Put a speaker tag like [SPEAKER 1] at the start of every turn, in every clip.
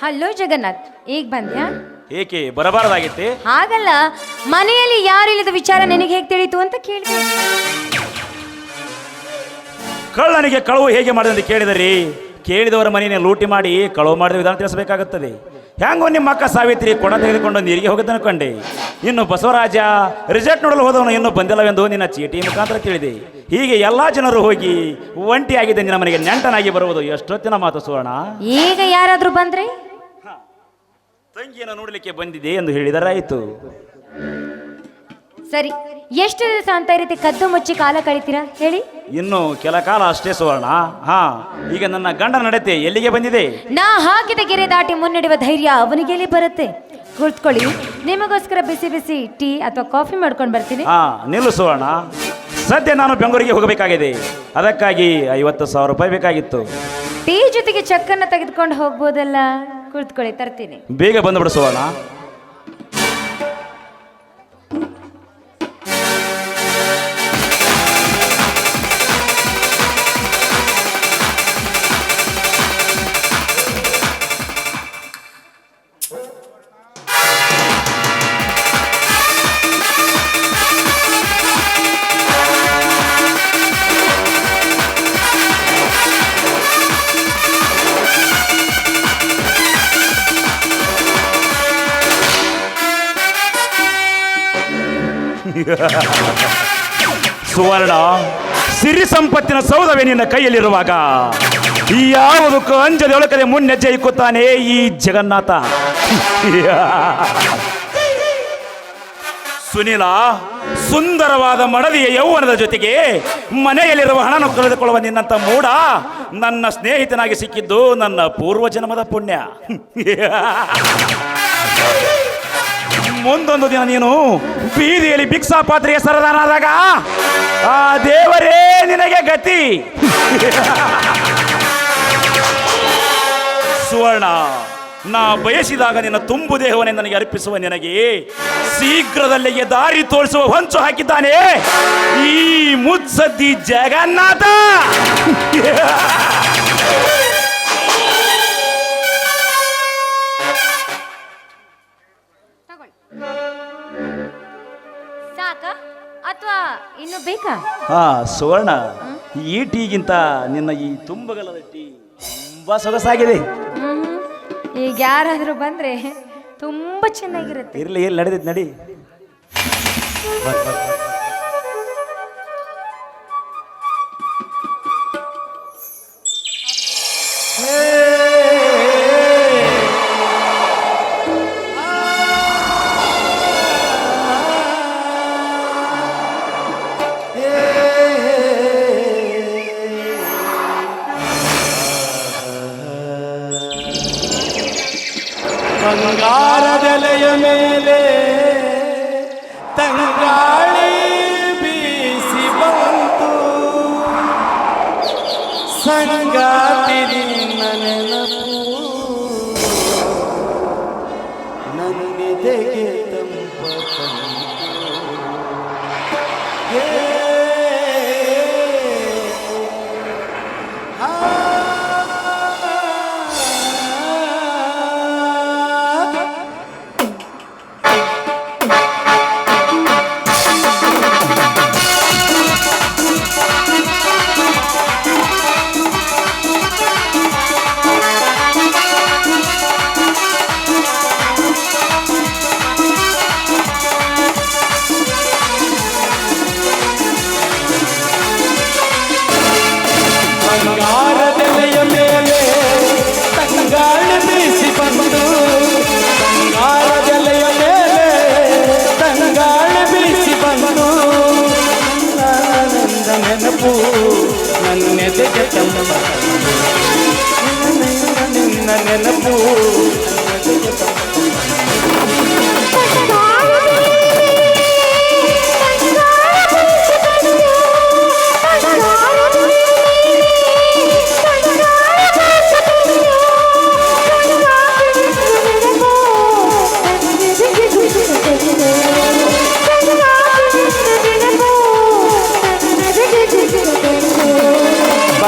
[SPEAKER 1] Hello Jagannath ಈಗ ಬಂದ್ಯಾ?
[SPEAKER 2] ಏಕೆ ಬರಬಾರದಾಗಿತ್ತೆ?
[SPEAKER 1] ಹಾಗಲ್ಲ ಮನೆಯಲ್ಲಿ ಯಾರು ಇಲ್ಲದ ವಿಚಾರ ನಿನಗೆ ಹೇಗೆ ತಿಳಿತು ಅಂತ ಕೇಳಿದೆ.
[SPEAKER 2] ಕಳ್ಳನಿಗೆ ಕಳವು ಹೇಗೆ ಮಾಡಿದೆ ಅಂತ ಕೇಳಿದರಿ ಕೇಳಿದವರ ಮನೆಯನ್ನು ಲೂಟಿ ಮಾಡಿ ಕಳವು ಮಾಡಿದ ವಿಧಾನ ತಿಳಿಸಬೇಕಾಗುತ್ತದೆ. ಹ್ಯಾಂಗೋ ನಿಮ್ಮ ಅಕ್ಕ ಸಾವಿತ್ರಿ ಕೊಡ ತೆಗೆದುಕೊಂಡು ನೀರಿಗೆ ಹೋಗುತ್ತೆ ಅನ್ಕೊಂಡೆ ಇನ್ನು ಬಸವರಾಜ ರಿಸಲ್ಟ್ ನೋಡಲು ಹೋದವನು ಇನ್ನೂ ಬಂದಿಲ್ಲವೆಂದು ನಿನ್ನ ಚೀಟಿ ಮುಖಾಂತರ ತಿಳಿದೆ. ಹೀಗೆ ಎಲ್ಲಾ ಜನರು ಹೋಗಿ ಒಂಟಿಯಾಗಿದ್ದ ನಿನ್ನ ಮನೆಗೆ ನೆಂಟನಾಗಿ ಬರುವುದು ಎಷ್ಟೊತ್ತಿನ ಮಾತು ಸುವರ್ಣ?
[SPEAKER 1] ಈಗ ಯಾರಾದರೂ ಬಂದ್ರೆ?
[SPEAKER 2] ತಂಗಿಯನ್ನು ನೋಡಲಿಕ್ಕೆ ಬಂದಿದೆ ಎಂದು ಹೇಳಿದರಾಯಿತು.
[SPEAKER 1] ಸರಿ ಎಷ್ಟು ದಿವಸ ಅಂತ ಈ ರೀತಿ ಕದ್ದು ಮುಚ್ಚಿ ಕಾಲ ಕಳಿತೀರಾ? ಹೇಳಿ.
[SPEAKER 2] ಇನ್ನು ಕೆಲ ಕಾಲ ಅಷ್ಟೇ ಸುವರ್ಣ. ಹಾ ಈಗ ನನ್ನ ಗಂಡ ನಡತೆ ಎಲ್ಲಿಗೆ ಬಂದಿದೆ?
[SPEAKER 1] ನಾ ಹಾಕಿದ ಗೆರೆ ದಾಟಿ ಮುನ್ನಡೆಯುವ ಧೈರ್ಯ ಅವನಿಗೆ ಎಲ್ಲಿ ಬರುತ್ತೆ? ಕುಳಿತುಕೊಳ್ಳಿ ನಿಮಗೋಸ್ಕರ ಬಿಸಿ ಬಿಸಿ ಟೀ ಅಥವಾ ಕಾಫಿ ಮಾಡ್ಕೊಂಡು ಬರ್ತೀನಿ.
[SPEAKER 2] ಹಾ ನಿಲ್ಲು ಸುವರ್ಣ. ಸದ್ಯ ನಾನು ಬೆಂಗಳೂರಿಗೆ ಹೋಗಬೇಕಾಗಿದೆ. ಅದಕ್ಕಾಗಿ ಐವತ್ತು ಸಾವಿರ ರೂಪಾಯಿ ಬೇಕಾಗಿತ್ತು.
[SPEAKER 1] ಟೀ ಜೊತೆಗೆ ಚೆಕ್ಕನ್ನು ತೆಗೆದುಕೊಂಡು ಹೋಗ್ಬೋದಲ್ಲ? ಕುಳಿತುಕೊಳ್ಳಿ ತರ್ತೀನಿ.
[SPEAKER 2] ಬೇಗ ಬಂದು ಸುವರ್ಣ. ಸಿರಿ ಸಂಪತ್ತಿನ ಸೌಧವೇ ನಿನ್ನ ಕೈಯಲ್ಲಿರುವಾಗ ಯಾವುದಕ್ಕೂ ಅಂಜದೆ ಒಳಕದೆ ಮುನ್ನೆಜ್ಜೆ ಇಕ್ಕುತ್ತಾನೆ ಈ ಜಗನ್ನಾಥ. ಸುನೀಲ, ಸುಂದರವಾದ ಮಡದಿಯ ಯೌವನದ ಜೊತೆಗೆ ಮನೆಯಲ್ಲಿರುವ ಹಣವನ್ನು ಕಳೆದುಕೊಳ್ಳುವ ನಿನ್ನಂತ ಮೂಡ ನನ್ನ ಸ್ನೇಹಿತನಾಗಿ ಸಿಕ್ಕಿದ್ದು ನನ್ನ ಪೂರ್ವ ಜನ್ಮದ ಪುಣ್ಯ. ಮುಂದೊಂದು ದಿನ ನೀನು ಬೀದಿಯಲ್ಲಿ ಭಿಕ್ಷಾ ಪಾತ್ರೆಯ ಸರದಾನಾದಾಗ, ಆ ದೇವರೇ ನಿನಗೆ ಗತಿ. ಸುವರ್ಣ, ನಾ ಬಯಸಿದಾಗ ನಿನ್ನ ತುಂಬು ದೇಹವನ್ನೇ ನನಗೆ ಅರ್ಪಿಸುವ ನಿನಗೆ ಶೀಘ್ರದಲ್ಲಿಗೆ ದಾರಿ ತೋರಿಸುವ ಹೊಂಚು ಹಾಕಿದ್ದಾನೆ. ಈ ಮುತ್ಸದ್ದಿ ಜಗನ್ನಾಥ.
[SPEAKER 1] ಅಥವಾ ಇನ್ನು ಬೇಕಾ?
[SPEAKER 2] ಹಾ ಸುವರ್ಣ ಈ ಟೀಗಿಂತ ನಿನ್ನ ಈ ತುಂಬಗಲದ ಟೀ ತುಂಬಾ ಸೊಗಸಾಗಿದೆ.
[SPEAKER 1] ಹ್ಮ್. ಈಗ ಯಾರಾದ್ರೂ ಬಂದ್ರೆ ತುಂಬಾ ಚೆನ್ನಾಗಿರುತ್ತೆ.
[SPEAKER 2] ಇರ್ಲಿ ಎಲ್ಲಿ ನಡೆದಿದ್ ನಡಿ.
[SPEAKER 3] ಬಂಗಾರದೆಲೆಯ
[SPEAKER 4] vai.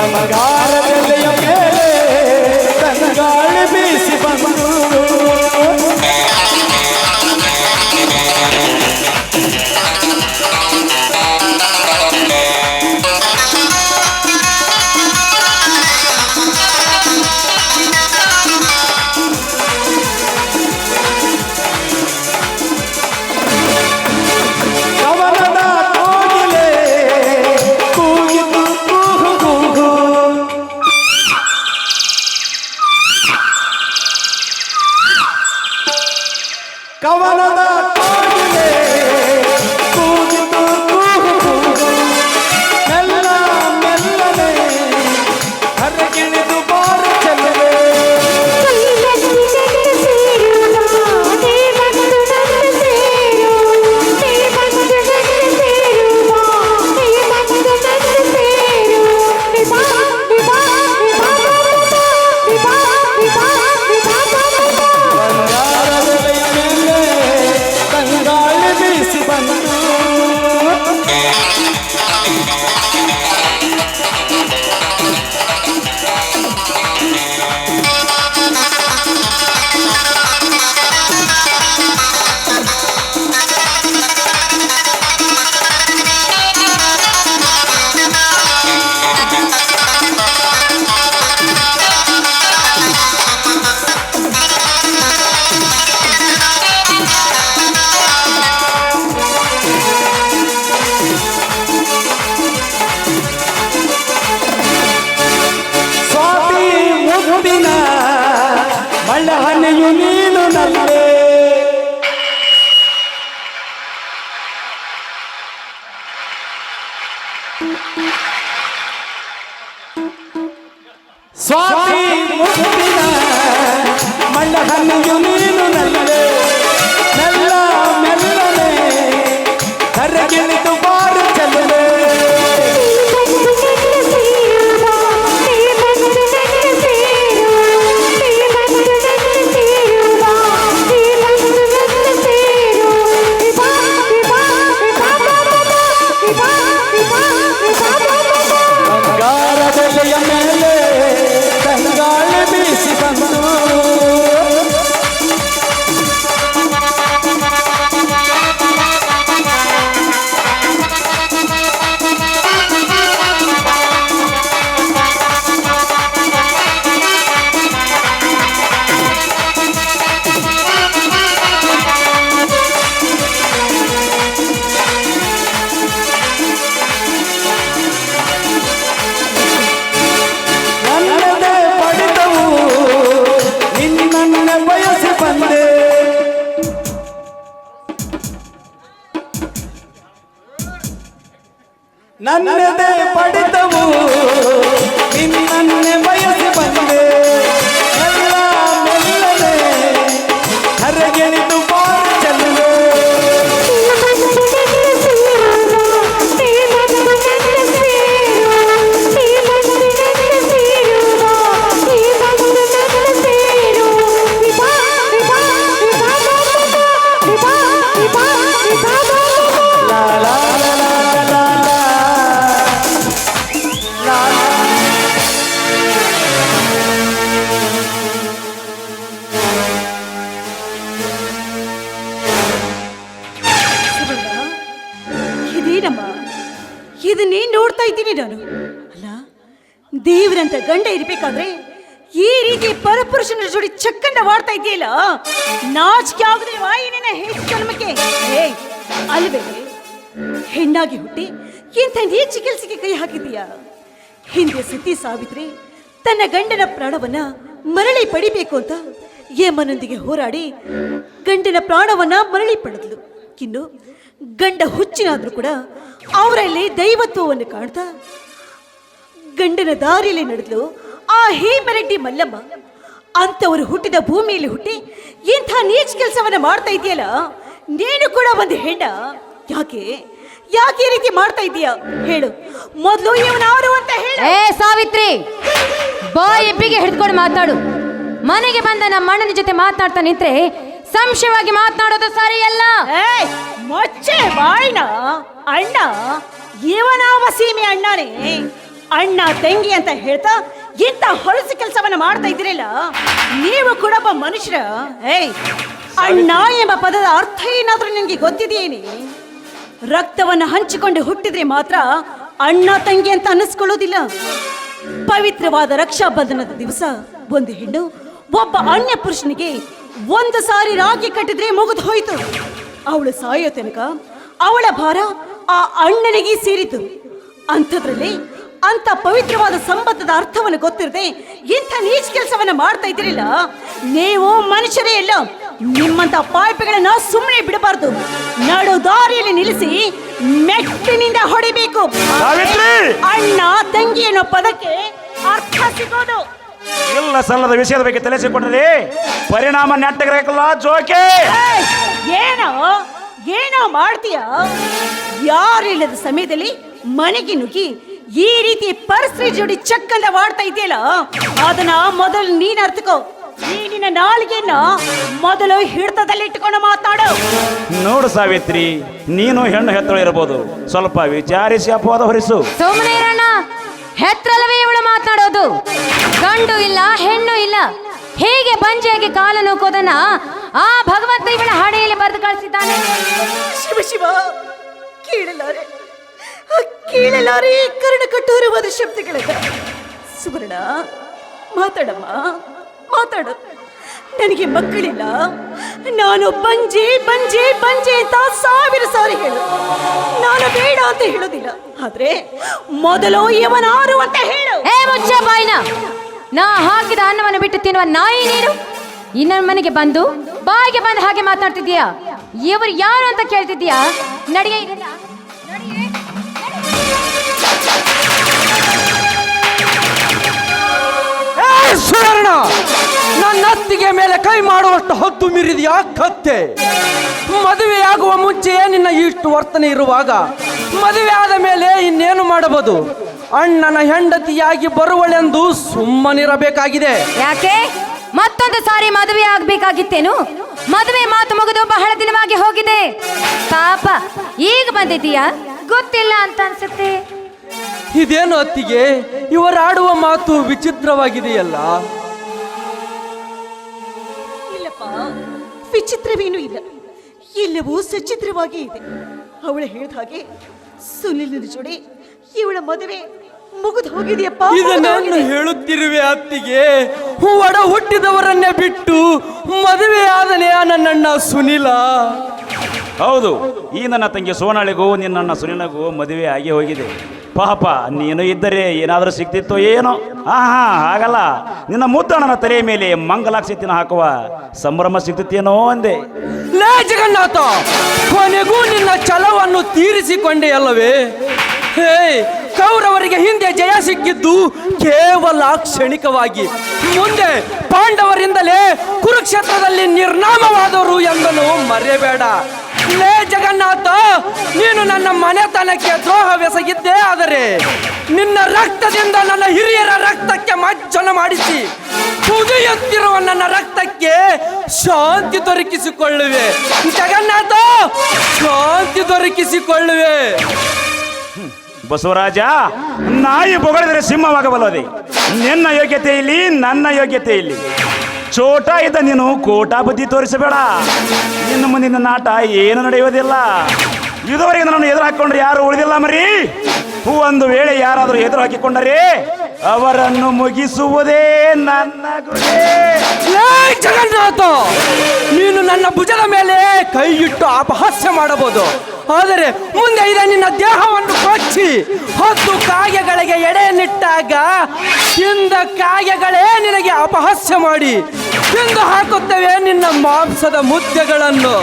[SPEAKER 4] Oh my god. Calma, Nanda! Pode! சுவாமி முத்தின மல்லகன் யுனி ಜನ್ಮಕ್ಕೆ ಏ ಅಲ್ವೇ ಹೆಣ್ಣಾಗಿ ಹುಟ್ಟಿ ಇಂಥ ನೀಚ ಕೆಲಸಕ್ಕೆ ಕೈ ಹಾಕಿದೀಯಾ ಹಿಂದೆ ಸತಿ ಸಾವಿತ್ರಿ ತನ್ನ ಗಂಡನ ಪ್ರಾಣವನ್ನ ಮರಳಿ ಪಡಿಬೇಕು ಅಂತ ಯಮನೊಂದಿಗೆ ಹೋರಾಡಿ ಗಂಡನ ಪ್ರಾಣವನ್ನ ಮರಳಿ ಪಡೆದ್ಲು. ಇನ್ನು ಗಂಡ ಹುಚ್ಚಿನಾದ್ರೂ ಕೂಡ ಅವರಲ್ಲಿ ದೈವತ್ವವನ್ನು ಕಾಣ್ತಾ ಗಂಡನ ದಾರಿಯಲ್ಲಿ ನಡೆದ್ಲು. ಆ ಹೇಮರೆಡ್ಡಿ ಮಲ್ಲಮ್ಮ ಅಂತವರು ಹುಟ್ಟಿದ ಭೂಮಿಯಲ್ಲಿ ಹುಟ್ಟಿ ಇಂಥ ನೀಚ ಕೆಲಸವನ್ನ ಮಾಡ್ತಾ ಇದೆಯಲ್ಲ? ನೀನು ಕೂಡ ಒಂದು ಹೆಣ್ಣ. ಯಾಕೆ? ಯಾಕೆ ಈ ರೀತಿ ಮಾಡ್ತಾ ಇದೀಯ ಹೇಳು. ಮೊದಲು ಇವನಾರು ಅಂತ ಹೇಳು.
[SPEAKER 1] ಏ ಸಾವಿತ್ರಿ! ಬಾಯ್ ಎಬ್ಬಿಗೆ ಹಿಡ್ಕೊಂಡು ಮಾತಾಡು. ಮನೆಗೆ ಬಂದ ನಮ್ಮ ಅಣ್ಣನ ಜೊತೆ ಮಾತನಾಡ್ತಾ ನಿಂತ್ರೆ ಸಂಶಯವಾಗಿ ಮಾತನಾಡೋದು ಸರಿಯಲ್ಲ.
[SPEAKER 4] ಏಯ್ ಮೊಚ್ಚೆ ಬಾಯ್ನ ಅಣ್ಣ. ಇವನಾವ ಸೀಮೆ ಅಣ್ಣನೇ. ಅಣ್ಣ ತಂಗಿ ಅಂತ ಹೇಳ್ತಾ ಇಂಥ ಹೊಲಸು ಕೆಲಸವನ್ನ ಮಾಡ್ತಾ ಇದ್ದೀರಲ್ಲ? ನೀವು ಕೂಡ ಒಬ್ಬ ಮನುಷ್ಯರ. ಏಯ್ ಅಣ್ಣ ಎಂಬ ಪದದ ಅರ್ಥ ಏನಾದ್ರೂ ನಿನಗೆ ಗೊತ್ತಿದೆಯೇನಿ ರಕ್ತವನ್ನು ಹಂಚಿಕೊಂಡು ಹುಟ್ಟಿದ್ರೆ ಮಾತ್ರ ಅಣ್ಣ ತಂಗಿ ಅಂತ ಅನ್ನಿಸ್ಕೊಳ್ಳೋದಿಲ್ಲ. ಪವಿತ್ರವಾದ ರಕ್ಷಾಬಂಧನದ ದಿವಸ ಒಂದು ಹೆಣ್ಣು ಒಬ್ಬ ಅನ್ಯ ಪುರುಷನಿಗೆ ಒಂದು ಸಾರಿ ರಾಗಿ ಕಟ್ಟಿದ್ರೆ ಮುಗಿದು ಹೋಯಿತು. ಅವಳು ಸಾಯೋ ತನಕ ಅವಳ ಭಾರ ಆ ಅಣ್ಣನಿಗೆ ಸೇರಿತು. ಅಂಥದ್ರಲ್ಲಿ ಅಂತ ಪವಿತ್ರವಾದ ಸಂಬಂಧದ ಅರ್ಥವನ್ನು ಗೊತ್ತಿರದೆ ಇಂಥ ನೀಚ ಕೆಲಸವನ್ನ ಮಾಡ್ತಾ ಇದ್ರಿಲ್ಲ ನೀವು ಮನುಷ್ಯರೇ ಇಲ್ಲ ನಿಮ್ಮಂತ ಪಾಯ್ಪಗಳನ್ನ ಸುಮ್ಮನೆ ಬಿಡಬಾರ್ದು. ನಡು ದಾರಿಯಲ್ಲಿ ನಿಲ್ಲಿಸಿ ಮೆಟ್ಟಿನಿಂದ ಹೊಡಿಬೇಕು.
[SPEAKER 2] ಸಾವಿತ್ರಿ!
[SPEAKER 4] ಅಣ್ಣ ತಂಗಿ ಅನ್ನೋ ಪದಕ್ಕೆ ಅರ್ಥ ಸಿಗೋದು.
[SPEAKER 2] ಇಲ್ಲ ಸಲ್ಲದ ವಿಷಯದ ಬಗ್ಗೆ ತಲೆಸಿಕೊಂಡ್ರಿ ಪರಿಣಾಮ ನೆಟ್ಟಗಿರಕಲ್ಲ ಜೋಕೆ!
[SPEAKER 4] ಏಯ್! ಏನೋ ಏನೋ ಮಾಡ್ತೀಯ? ಯಾರಿಲ್ಲದ ಸಮಯದಲ್ಲಿ ಮನೆಗೆ ನುಗ್ಗಿ ಈ ರೀತಿ ಪರಿಸ್ಥಿತಿ ಜೋಡಿ ಚಕ್ಕಂದ ವಾಡ್ತಾ ಇದೆಯಲ್ಲ ಅದನ್ನ ಮೊದಲು ನೀನ್ ಅರ್ಥಕೋ ಈ ನಿನ್ನ ನಾಲಿಗೆಯನ್ನ ಮೊದಲು ಹಿಡಿತದಲ್ಲಿ ಇಟ್ಕೊಂಡು ಮಾತಾಡು.
[SPEAKER 2] ನೋಡು ಸಾವಿತ್ರಿ ನೀನು ಹೆಣ್ಣು ಹೆತ್ತಳು ಇರಬಹುದು ಸ್ವಲ್ಪ ವಿಚಾರಿಸಿ ಅಪವಾದ ಹೊರಿಸು.
[SPEAKER 1] ಸುಮ್ಮನೆ ಇರೋಣ ಹೆತ್ರಲ್ಲವೇ ಇವಳು ಮಾತಾಡೋದು ಗಂಡು ಇಲ್ಲ ಹೆಣ್ಣು ಇಲ್ಲ. ಹೇಗೆ ಬಂಜೆಯಾಗಿ ಕಾಲ ನೂಕೋದನ್ನ ಆ ಭಗವಂತ ಇವಳ ಹಣೆಯಲ್ಲಿ ಬರೆದು ಕಳಿಸಿದ್ದಾನೆ?
[SPEAKER 4] ಶಿವ ಶಿವ ಕೇಳಲಾರೆ. ಕೇಳಲಾರೆ ಕರ್ಣ ಕಠೋರವಾದ ಶಬ್ದಗಳಿಂದ ಸುವರ್ಣ ಮಾತಾಡಮ್ಮ. ಮಾತಾಡು. ನನಗೆ ಮಕ್ಕಳಿಲ್ಲ. ನಾನು ಬಂಜೆ ಬಂಜೆ ಬಂಜೆ ಅಂತ ಸಾವಿರ ಸಾರಿ ಹೇಳು. ನಾನು ಬೇಡ ಅಂತ ಹೇಳೋದಿಲ್ಲ. ಆದ್ರೆ ಮೊದಲು ಇವನಾರು ಅಂತ ಹೇಳು.
[SPEAKER 1] ಏ ಮುಚ್ಚ ಬಾಯ್ನ. ನಾ ಹಾಕಿದ ಅನ್ನವನ್ನು ಬಿಟ್ಟು ತಿನ್ನುವ ನಾಯಿ ನೀನು? ಇನ್ನೊಂದು ಮನೆಗೆ ಬಂದು ಬಾಯಿಗೆ ಬಂದು ಹಾಗೆ ಮಾತಾಡ್ತಿದ್ಯಾ ಇವರು ಯಾರು ಅಂತ ಕೇಳ್ತಿದ್ಯಾ ನಡಿಗೆ
[SPEAKER 5] ಮೇಲೆ ಕೈ ಮಾಡುವಷ್ಟು ಹದ್ದು ಮೀರಿದೆಯಾ ಕತ್ತೆ. ಮದುವೆಯಾಗುವ ಮುಂಚೆಯೇ ನಿನ್ನ ಇಷ್ಟು ವರ್ತನೆ ಇರುವಾಗ ಮದುವೆ ಆದ ಮೇಲೆ ಇನ್ನೇನು ಮಾಡಬಹುದು? ಅಣ್ಣನ ಹೆಂಡತಿಯಾಗಿ ಬರುವಳೆಂದು ಸುಮ್ಮನಿರಬೇಕಾಗಿದೆ.
[SPEAKER 1] ಯಾಕೆ? ಮತ್ತೊಂದು ಸಾರಿ ಮದುವೆ ಆಗ್ಬೇಕಾಗಿತ್ತೇನು? ಮದುವೆ ಮಾತು ಮುಗಿದು ಬಹಳ ದಿನವಾಗಿ ಹೋಗಿದೆ. ಪಾಪ ಈಗ ಬಂದಿದ್ದೀಯಾ? ಗೊತ್ತಿಲ್ಲ ಅಂತ ಅನ್ಸುತ್ತೆ.
[SPEAKER 5] ಇದೇನು ಅತ್ತಿಗೆ? ಇವರಾಡುವ ಮಾತು ವಿಚಿತ್ರವಾಗಿದೆಯಲ್ಲ.
[SPEAKER 4] ವಿಚಿತ್ರವೇನೂ ಇಲ್ಲ. ಎಲ್ಲವೂ ಸಚಿತ್ರವಾಗಿ ಇದೆ. ಅವಳು ಹೇಳಿದ ಹಾಗೆ ಸುನಿಲಿನ ಜೋಡಿ ಇವಳ ಮದುವೆ ಮುಗಿದು ಹೋಗಿದೆಯಪ್ಪ.
[SPEAKER 5] ಇದನ್ನು ಹೇಳುತ್ತಿರುವೆ ಅತ್ತಿಗೆ ಒಡ ಹುಟ್ಟಿದವರನ್ನೇ ಬಿಟ್ಟು ಮದುವೆ ಆದನೆಯ ನನ್ನಣ್ಣ ಸುನಿಲ.
[SPEAKER 2] ಹೌದು ಈ ನನ್ನ ತಂಗಿ ಸೋನಾಳಿಗೂ ನಿನ್ನ ಸುನಿಲಗೂ ಮದುವೆ ಆಗಿ ಹೋಗಿದೆ. ಪಾಪ, ನೀನು ಇದ್ದರೆ ಏನಾದರೂ ಸಿಗ್ತಿತ್ತೋ ಏನೋ? ಆಹಾ ಹಾಗಲ್ಲ. ನಿನ್ನ ಮುದ್ದಣ್ಣನ ತಲೆಯ ಮೇಲೆ ಮಂಗಲಾಕ್ಷತಿನ ಹಾಕುವ ಸಂಭ್ರಮ ಸಿಗ್ತಿತ್ತೇನೋ ಅಂದೆ.
[SPEAKER 5] ಲೇ ಜಗನ್ನಾಥ, ಕೊನೆಗೂ ನಿನ್ನ ಛಲವನ್ನು ತೀರಿಸಿಕೊಂಡೆ ಅಲ್ಲವೇ? ಹೇ ಕೌರವರಿಗೆ ಹಿಂದೆ ಜಯ ಸಿಕ್ಕಿದ್ದು ಕೇವಲ ಕ್ಷಣಿಕವಾಗಿ. ಮುಂದೆ ಪಾಂಡವರಿಂದಲೇ ಕುರುಕ್ಷೇತ್ರದಲ್ಲಿ ನಿರ್ನಾಮವಾದರು ಎಂದನು ಮರೆಯಬೇಡ ಲೇ ಜಗನ್ನಾಥ, ನೀನು ನನ್ನ ಮನೆತನಕ್ಕೆ ದ್ರೋಹವೆಸಗಿದ್ದೇ ಆದರೆ ನಿನ್ನ ರಕ್ತದಿಂದ ನನ್ನ ಹಿರಿಯರ ರಕ್ತಕ್ಕೆ ಮಜ್ಜನ ಮಾಡಿಸಿ ಕುದಿಯುತ್ತಿರುವ ನನ್ನ ರಕ್ತಕ್ಕೆ ಶಾಂತಿ ದೊರಕಿಸಿಕೊಳ್ಳುವೆ. ಜಗನ್ನಾಥ, ಶಾಂತಿ ದೊರಕಿಸಿಕೊಳ್ಳುವೆ.
[SPEAKER 2] ಬಸವರಾಜ, ನಾಯಿ ಬೊಗಳಿದರೆ ಸಿಂಹವಾಗಬಲ್ಲದೆ. ನಿನ್ನ ಯೋಗ್ಯತೆ ಇಲ್ಲಿ, ನನ್ನ ಯೋಗ್ಯತೆ ಇಲ್ಲಿ. ಚೋಟ ಇದ್ದ ನೀನು ಕೋಟಾ ಬುದ್ಧಿ ತೋರಿಸಬೇಡ. ಇನ್ನು ಮುಂದಿನ ನಾಟ ಏನು ನಡೆಯುವುದಿಲ್ಲ. ಇದುವರೆಗೆ ನನ್ನನ್ನು ಎದುರು ಹಾಕೊಂಡ್ರೆ ಯಾರು ಉಳಿದಿಲ್ಲ ಮರಿ. ಒಂದು ವೇಳೆ ಯಾರಾದರೂ ಎದುರು ಹಾಕಿಕೊಂಡರೆ ಅವರನ್ನು ಮುಗಿಸುವುದೇ ನನ್ನ ಗುರಿ.
[SPEAKER 5] ಜಗನ್ನಾಥ, ನೀನು ನನ್ನ ಭುಜದ ಮೇಲೆ ಅಪಹಾಸ್ಯ ಮಾಡಬಹುದು. ಆದರೆ ಮುಂದೆ ಇದೆ ನಿನ್ನ ದೇಹವನ್ನು ಕೊಚ್ಚಿ. ಹತ್ತು ಕಾಗೆಗಳಿಗೆ ಎಡೆಯನ್ನಿಟ್ಟಾಗ ತಿಂದ ಕಾಗೆಗಳೇ ನಿನಗೆ ಅಪಹಾಸ್ಯ ಮಾಡಿ. ತಿಂದು ಹಾಕುತ್ತವೆ ನಿನ್ನ ಮಾಂಸದ ಮುದ್ದೆಗಳನ್ನು.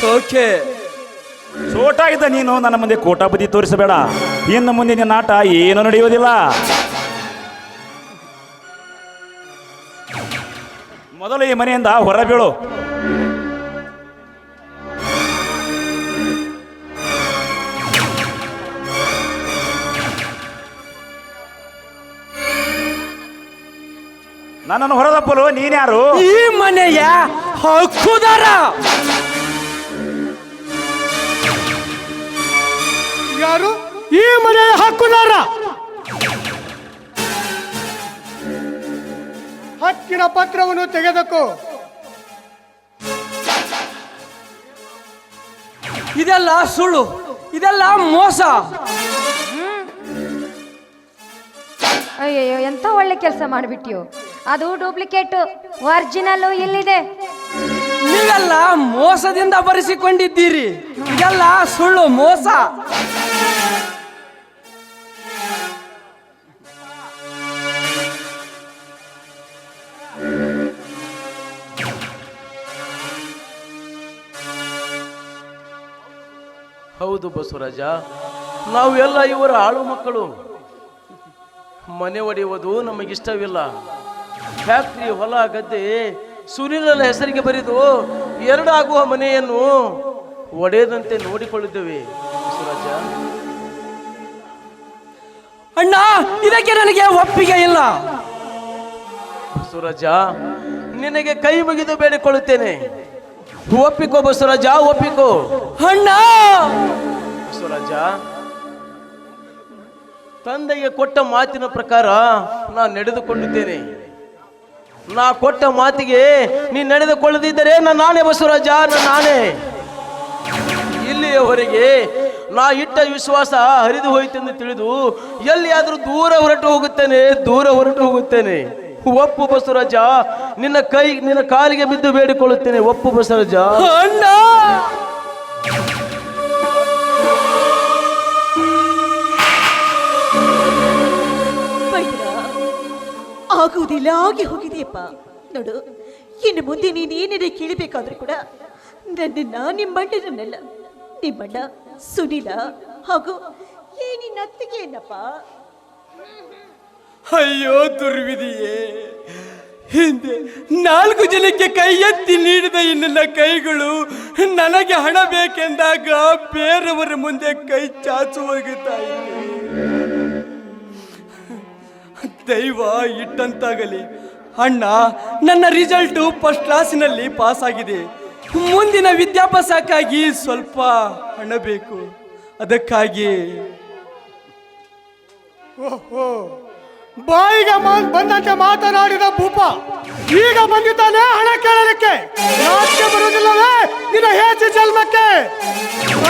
[SPEAKER 5] ಜೋಕೆ.
[SPEAKER 2] ಚೋಟ ಇದ್ದ ನೀನು, ನನ್ನ ಮುಂದೆ ಕೋಟಾ ಬುದ್ಧಿ ತೋರಿಸಬೇಡ. ಇನ್ನು ಮುಂದೆ ನಿನ್ನ ಆಟ ಏನು ನಡೆಯುವುದಿಲ್ಲ. ಮೊದಲು ಈ ಮನೆಯಿಂದ ಹೊರಬೀಳು. ನನ್ನನ್ನು ಹೊರದಪ್ಪಲು ನೀನ್ಯಾರು
[SPEAKER 5] ಈ ಮನೆಯ ಹಕ್ಕುದಾರ.
[SPEAKER 6] ಯಾರು? ಈ ಮನೆಯ ಹಕ್ಕುದಾರ. ಹಕ್ಕಿನ ಪತ್ರವನ್ನು ತೆಗೆದಕ್ಕೋ
[SPEAKER 5] ಇದೆಲ್ಲ ಸುಳ್ಳು, ಇದೆಲ್ಲ ಮೋಸ.
[SPEAKER 1] ಅಯ್ಯಯ್ಯೋ ಎಂತ ಒಳ್ಳೆ ಕೆಲಸ ಮಾಡಿಬಿಟ್ಟಿಯೋ ಅದು ಡೂಪ್ಲಿಕೇಟ್ ಒರಿಜಿನಲ್ ಇಲ್ಲಿದೆ
[SPEAKER 5] ನೀವೆಲ್ಲ ಮೋಸದಿಂದ ಬರೆಸಿಕೊಂಡಿದ್ದೀರಿ. ಇದೆಲ್ಲ ಸುಳ್ಳು ಮೋಸ.
[SPEAKER 7] ಹೌದು ಬಸವರಾಜ ನಾವು ಎಲ್ಲ ಇವರ ಆಳು ಮಕ್ಕಳು. ಮನೆ ಒಡೆಯುವುದು ನಮಗಿಷ್ಟವಿಲ್ಲ. ಫ್ಯಾಕ್ಟ್ರಿ ಹೊಲ ಗದ್ದೆ ಸುನಿಲನ ಹೆಸರಿಗೆ ಬರೆದು ಎರಡಾಗುವ ಮನೆಯನ್ನು ಒಡೆಯದಂತೆ ನೋಡಿಕೊಳ್ಳಿದ್ದೇವೆ ಸುರಾಜ.
[SPEAKER 5] ಅಣ್ಣ ಇದಕ್ಕೆ ನನಗೆ ಒಪ್ಪಿಗೆ ಇಲ್ಲ.
[SPEAKER 7] ಸುರಜ ನಿನಗೆ ಕೈ ಮುಗಿದು ಬೇಡಿಕೊಳ್ಳುತ್ತೇನೆ. ಒಪ್ಪಿಕೋ ಬಸವರಾಜ ಒಪ್ಪಿಕೋ.
[SPEAKER 5] ಅಣ್ಣ!
[SPEAKER 7] ಬಸವರಾಜ ತಂದೆಗೆ ಕೊಟ್ಟ ಮಾತಿನ ಪ್ರಕಾರ ನಾ ನಡೆದುಕೊಂಡಿದ್ದೇನೆ. ನಾ ಕೊಟ್ಟ ಮಾತಿಗೆ ನೀ ನಡೆದುಕೊಳ್ಳದಿದ್ದರೆ ನಾನು ನಾನೇ ಬಸವರಾಜ ನಾನು ನಾನೇ. ಇಲ್ಲಿಯವರೆಗೆ ನಾ ಇಟ್ಟ ವಿಶ್ವಾಸ ಹರಿದು ಹೋಯಿತೆಂದು ತಿಳಿದು ಎಲ್ಲಿಯಾದರೂ ದೂರ ಹೊರಟು ಹೋಗುತ್ತೇನೆ, ದೂರ ಹೊರಟು ಹೋಗುತ್ತೇನೆ. ಒಪ್ಪು ಬಸವರಾಜ, ನಿನ್ನ ಕೈ, ನಿನ್ನ ಕಾಲಿಗೆ ಬಿದ್ದು ಬೇಡಿಕೊಳ್ಳುತ್ತೇನೆ, ಒಪ್ಪು ಬಸವರಾಜ.
[SPEAKER 4] ಆಗುವುದಿಲ್ಲ ಆಗಿ ಹೋಗಿದೆಯಪ್ಪ. ನೋಡು, ಇನ್ನು ಮುಂದೆ ನೀನು ಏನೇನೇ ಕೇಳಬೇಕಾದ್ರೂ ಕೂಡ ನನ್ನನ್ನ ನಿಮ್ಮಣ್ಣನಲ್ಲ ನಿಮ್ಮಣ್ಣ ಸುನಿಲ ಹಾಗೂ ಏ ನಿನ್ನ ಅತ್ತಿಗೆ ಏನಪ್ಪ
[SPEAKER 5] ಅಯ್ಯೋ ದುರ್ವಿಧಿಯೇ ಹಿಂದೆ ನಾಲ್ಕು ಜನಕ್ಕೆ ಕೈ ಎತ್ತಿ ನೀಡಿದ ಇನ್ನೆಲ್ಲ ಕೈಗಳು, ನನಗೆ ಹಣ ಬೇಕೆಂದಾಗ ಬೇರೆಯವರ ಮುಂದೆ ಕೈ ಚಾಚುವಾಗುತ್ತಾಯಿತು ದೈವ ಇಟ್ಟಂತಾಗಲಿ. ಅಣ್ಣ ನನ್ನ ರಿಸಲ್ಟು ಫಸ್ಟ್ ಕ್ಲಾಸಿನಲ್ಲಿ ಪಾಸ್ ಆಗಿದೆ. ಮುಂದಿನ ವಿದ್ಯಾಭ್ಯಾಸಕ್ಕಾಗಿ ಸ್ವಲ್ಪ ಹಣ ಬೇಕು. ಅದಕ್ಕಾಗಿ.
[SPEAKER 6] ಓಹೋ ಬಾಯಿಗೆ ಬಂದಂತೆ ಮಾತನಾಡಿದ ಭೂಪ ಈಗ ಬಂದಿದ್ದಾನೆ ಹಣ ಕೇಳಲಿಕ್ಕೆ. ರಾಜ್ಯ ಬರುವುದಿಲ್ಲವೇ? ನಿನ್ನ ಹೇಚಿ ಜನ್ಮಕ್ಕೆ?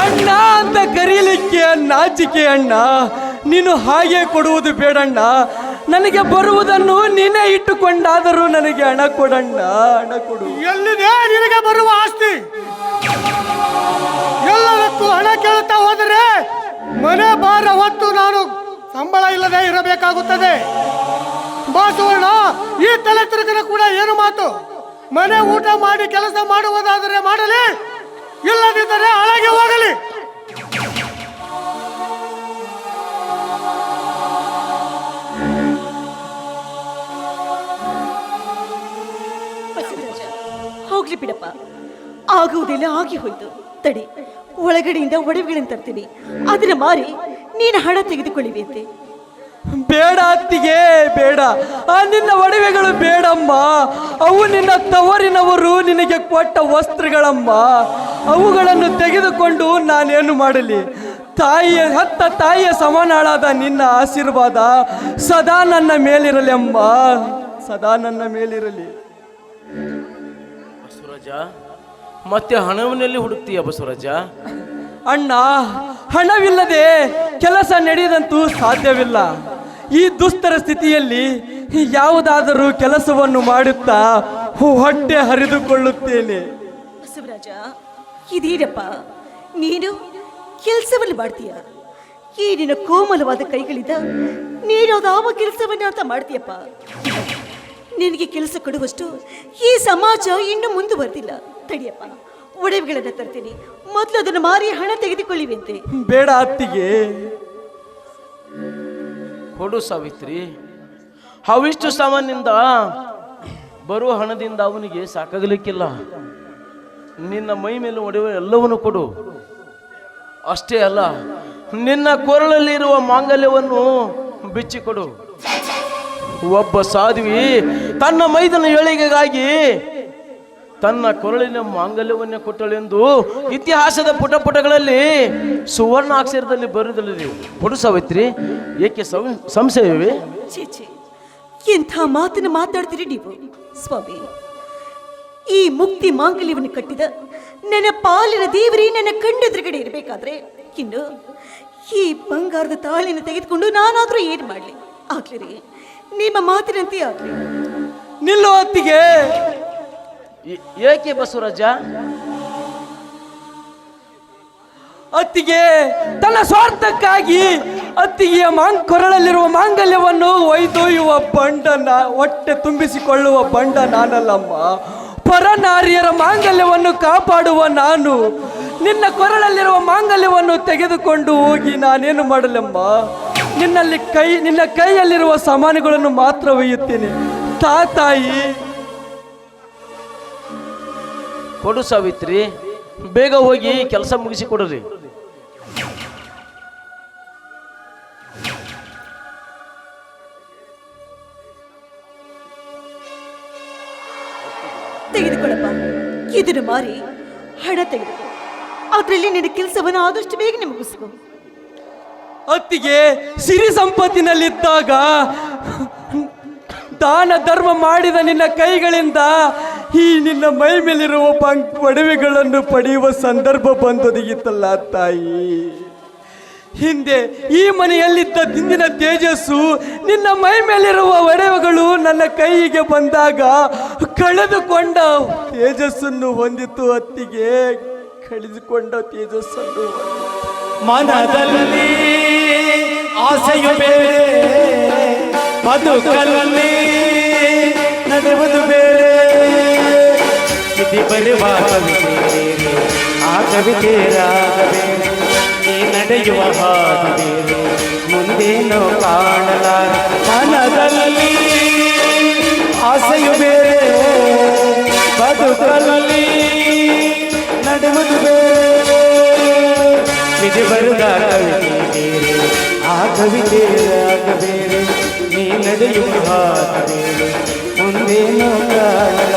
[SPEAKER 5] ಅಣ್ಣ ಅಂತ ಕರೀಲಿಕ್ಕೆ ನಾಚಿಕೆ ಅಣ್ಣ. ನೀನು ಹಾಗೆ ಕೊಡುವುದು ಬೇಡಣ್ಣ. ನನಗೆ ಬರುವುದನ್ನು ನೀನೇ ಇಟ್ಟುಕೊಂಡಾದರೂ ನನಗೆ ಹಣ ಕೊಡಣ್ಣ, ಹಣ ಕೊಡು.
[SPEAKER 6] ಎಲ್ಲಿದೆ ನಿನಗೆ ಬರುವ ಆಸ್ತಿ? ಎಲ್ಲದಕ್ಕೂ ಹಣ ಕೇಳುತ್ತಾ ಹೋದರೆ ಮನೆ ಬಾರ ಹೊತ್ತು ನಾನು ಸಂಬಳ ಇಲ್ಲದೆ ಇರಬೇಕಾಗುತ್ತದೆ. ಬಾಸುವಣ್ಣ ಈ ತಲೆ ತಿರುಗಿನ ಕೂಡ ಏನು ಮಾತು? ಮನೆ ಊಟ ಮಾಡಿ ಕೆಲಸ ಮಾಡುವುದಾದರೆ ಮಾಡಲಿ, ಇಲ್ಲದಿದ್ದರೆ ಅಳಗೆ ಹೋಗಲಿ.
[SPEAKER 4] ಹೋಗ್ಲಿ ಬಿಡಪ್ಪ. ಆಗುವುದಿಲ್ಲ ಆಗಿ ಹೋಯ್ತು. ತಡಿ, ಒಳಗಡೆಯಿಂದ ಒಡವೆಗಳನ್ನು ತರ್ತೀನಿ. ಅದನ್ನ ಮಾರಿ ನೀನು ಹಣ ತೆಗೆದುಕೊಳ್ಳಿವಿಯಂತೆ.
[SPEAKER 5] ಬೇಡ ಅತ್ತಿಗೆ, ಬೇಡ. ಆ, ನಿನ್ನ ಒಡವೆಗಳು ಬೇಡಮ್ಮ. ಅವು ನಿನ್ನ ತವರಿನವರು, ನಿನಗೆ ಕೊಟ್ಟ ವಸ್ತ್ರಗಳಮ್ಮ. ಅವುಗಳನ್ನು ತೆಗೆದುಕೊಂಡು ನಾನೇನು ಮಾಡಲಿ? ತಾಯಿಯ, ಹತ್ತ ತಾಯಿಯ ಸಮನಾಳಾದ ನಿನ್ನ ಆಶೀರ್ವಾದ ಸದಾ ನನ್ನ ಮೇಲಿರಲಿ ಅಮ್ಮ. ಸದಾ ನನ್ನ ಮೇಲಿರಲಿ.
[SPEAKER 7] ಬಸವರಾಜ? ಮತ್ತೆ ಹಣವನ್ನೆಲ್ಲಿ ಹುಡುಕ್ತೀಯ ಬಸವರಾಜ?
[SPEAKER 5] ಅಣ್ಣ ಹಣವಿಲ್ಲದೆ ಕೆಲಸ ನಡೆಯದಂತೂ ಸಾಧ್ಯವಿಲ್ಲ. ಈ ದುಸ್ತರ ಸ್ಥಿತಿಯಲ್ಲಿ ಯಾವುದಾದರೂ ಕೆಲಸವನ್ನು ಮಾಡುತ್ತಾ ಹೊಟ್ಟೆ ಹರಿದುಕೊಳ್ಳುತ್ತೇನೆ.
[SPEAKER 4] ಬಸವರಾಜ ಇದೀರಪ್ಪ ನೀನು ಕೆಲಸವನ್ನು ಮಾಡ್ತೀಯ. ಈ ನಿನ್ನ ಕೋಮಲವಾದ ಕೈಗಳಿಂದ ನೀನು ಯಾವ ಕೆಲಸವನ್ನು ಅಂತ ಮಾಡ್ತೀಯಪ್ಪ? ನಿನಗೆ ಕೆಲಸ ಕೊಡುವಷ್ಟು ಈ ಸಮಾಜ ಇನ್ನು ಮುಂದುವರೆದಿಲ್ಲ. ತಡಿಯಪ್ಪ, ಒಡವೆಗಳನ್ನು ತರ್ತೀನಿ. ಮೊದಲು ಅದನ್ನು ಮಾರಿ ಹಣ ತೆಗೆದುಕೊಳ್ಳಿವಂತೆ.
[SPEAKER 5] ಬೇಡ ಅತ್ತಿಗೆ.
[SPEAKER 7] ಕೊಡು ಸಾವಿತ್ರಿ. ಅವಿಷ್ಟು ಸಾಮಾನಿಂದ ಬರುವ ಹಣದಿಂದ ಅವನಿಗೆ ಸಾಕಾಗಲಿಕ್ಕಿಲ್ಲ. ನಿನ್ನ ಮೈ ಮೇಲೆ ಒಡೆಯುವ ಎಲ್ಲವನ್ನು ಕೊಡು. ಅಷ್ಟೇ ಅಲ್ಲ, ನಿನ್ನ ಕೊರಳಲ್ಲಿರುವ ಮಾಂಗಲ್ಯವನ್ನು ಬಿಚ್ಚಿಕೊಡು. ಒಬ್ಬ ಸಾಧ್ವಿ ತನ್ನ ಮೈದನ ಏಳಿಗೆಗಾಗಿ ತನ್ನ ಕೊರಳಿನ ಮಾಂಗಲ್ಯವನ್ನೇ ಕೊಟ್ಟಳೆಂದು ಇತಿಹಾಸದ ಪುಟ ಪುಟಗಳಲ್ಲಿ ಸುವರ್ಣ ಅಕ್ಷರದಲ್ಲಿ ಬರೆದಲ್ಲಿದೆ ಕೊಡು ಸಾವಿತ್ರಿ, ಏಕೆ ಸಂಶಯವೇ
[SPEAKER 4] ಎಂಥ ಮಾತನ್ನು ಮಾತಾಡ್ತೀರಿ ನೀವು, ಸ್ವಾಮಿ? ಈ ಮುಕ್ತಿ ಮಾಂಗಲ್ಯವನ್ನು ಕಟ್ಟಿದ ನನ್ನ ಪಾಲಿನ ದೇವರಿ ನನ್ನ ಕಣ್ಣೆದುರುಗಡೆ ಇರಬೇಕಾದ್ರೆ ಇನ್ನು ಈ ಬಂಗಾರದ ತಾಳಿನ ತೆಗೆದುಕೊಂಡು ನಾನಾದರೂ ಏನು ಮಾಡಲಿ? ಆಗ್ಲಿ ನಿಮ್ಮ ಮಾತಿನಂತೆ ಆಗ್ಲಿ
[SPEAKER 5] ನಿಲ್ಲು ಅತ್ತಿಗೆ.
[SPEAKER 7] ಏಕೆ ಬಸವರಾಜ?
[SPEAKER 5] ಅತ್ತಿಗೆ ತನ್ನ ಸ್ವಾರ್ಥಕ್ಕಾಗಿ ಅತ್ತಿಗೆಯ ಮಾಂಗ್ ಕೊರಳಲ್ಲಿರುವ ಮಾಂಗಲ್ಯವನ್ನು ಒಯ್ದೊಯ್ಯುವ ಬಂಡನ ಹೊಟ್ಟೆ ತುಂಬಿಸಿಕೊಳ್ಳುವ ಬಂಡ ನಾನಲ್ಲಮ್ಮ. ಪರನಾರಿಯರ ಮಾಂಗಲ್ಯವನ್ನು ಕಾಪಾಡುವ ನಾನು ನಿನ್ನ ಕೊರಳಲ್ಲಿರುವ ಮಾಂಗಲ್ಯವನ್ನು ತೆಗೆದುಕೊಂಡು ಹೋಗಿ ನಾನೇನು ಮಾಡಲಮ್ಮ? ನಿನ್ನಲ್ಲಿ ಕೈ ನಿನ್ನ ಕೈಯಲ್ಲಿರುವ ಸಾಮಾನುಗಳನ್ನು ಮಾತ್ರ ಒಯ್ಯುತ್ತೇನೆ. ತಾ ತಾಯಿ
[SPEAKER 7] ಕೊಡು ಸಾವಿತ್ರಿ ಬೇಗ ಹೋಗಿ ಕೆಲಸ ಮುಗಿಸಿ ಕೊಡ್ರಿ
[SPEAKER 4] ತೆಗೆದುಕೊಳ್ಳಪ್ಪ. ಇದನ್ನು ಮಾರಿ ಹಣ ತೆಗೆದುಕೊ. ಅದರಲ್ಲಿ ನಿನ್ನ ಕೆಲಸವನ್ನು ಆದಷ್ಟು ಬೇಗನೆ ಮುಗಿಸ್ಕೊ
[SPEAKER 5] ಅತ್ತಿಗೆ ಸಿರಿ ಸಂಪತ್ತಿನಲ್ಲಿದ್ದಾಗ ದಾನ ಧರ್ಮ ಮಾಡಿದ ನಿನ್ನ ಕೈಗಳಿಂದ ಈ ನಿನ್ನ ಮೈ ಮೇಲಿರುವ ಒಡವೆಗಳನ್ನು ಪಡೆಯುವ ಸಂದರ್ಭ ಬಂದೊದಗಿತ್ತಲ್ಲ ತಾಯಿ ಹಿಂದೆ ಈ ಮನೆಯಲ್ಲಿದ್ದ ದಿಂದಿನ ತೇಜಸ್ಸು ನಿನ್ನ ಮೈ ಮೇಲಿರುವ ಒಡವೆಗಳು ನನ್ನ ಕೈಗೆ ಬಂದಾಗ ಕಳೆದುಕೊಂಡ ತೇಜಸ್ಸನ್ನು ಹೊಂದಿತು ಅತ್ತಿಗೆ ಕಳೆದುಕೊಂಡ ತೇಜಸ್ಸನ್ನು.
[SPEAKER 3] ಮನದಲ್ಲಿ ಆಸೆಯು ಬೇರೆ, ಬದುಕಲ್ಲಿ ನಡೆಯುವುದು ಬೇರೆ. ಸ್ಥಿತಿ ಬರುವ ಕವಿತೆ ಆ ಕವಿತೆ ನಡೆಯುವ ಹಾಗೆ ಬೇರೆ. ಮುಂದೇನು ಕವಿತೆಯಾಗಬೇರೆ ನೀ ನಡೆಯುವ ಹಾಕಬೇರೆ ಮುಂದೆ ನೋಡಲ್ಲ